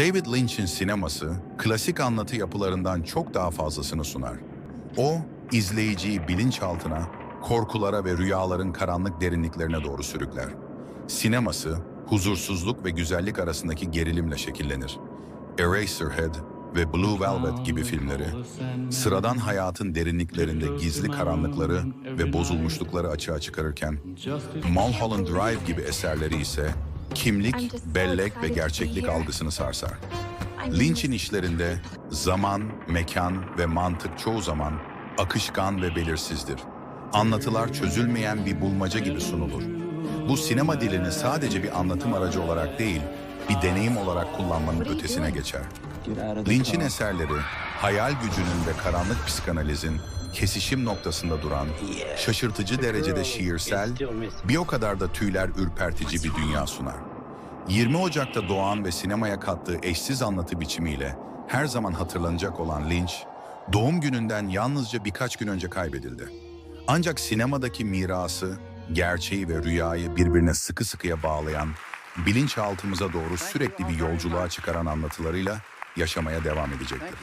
David Lynch'in sineması, klasik anlatı yapılarından çok daha fazlasını sunar. O, izleyiciyi bilinçaltına, korkulara ve rüyaların karanlık derinliklerine doğru sürükler. Sineması, huzursuzluk ve güzellik arasındaki gerilimle şekillenir. Eraserhead ve Blue Velvet gibi filmleri, sıradan hayatın derinliklerinde gizli karanlıkları ve bozulmuşlukları açığa çıkarırken, Mulholland Drive gibi eserleri ise kimlik, bellek ve gerçeklik algısını sarsar. Lynch'in işlerinde zaman, mekan ve mantık çoğu zaman akışkan ve belirsizdir. Anlatılar çözülmeyen bir bulmaca gibi sunulur. Bu sinema dilini sadece bir anlatım aracı olarak değil, bir deneyim olarak kullanmanın ötesine geçer. Lynch'in eserleri, hayal gücünün ve karanlık psikanalizin kesişim noktasında duran, şaşırtıcı derecede şiirsel, bir o kadar da tüyler ürpertici bir dünya sunar. 20 Ocak'ta doğan ve sinemaya kattığı eşsiz anlatı biçimiyle her zaman hatırlanacak olan Lynch, doğum gününden yalnızca birkaç gün önce kaybedildi. Ancak sinemadaki mirası, gerçeği ve rüyayı birbirine sıkı sıkıya bağlayan, bilinçaltımıza doğru sürekli bir yolculuğa çıkaran anlatılarıyla yaşamaya devam edecektir.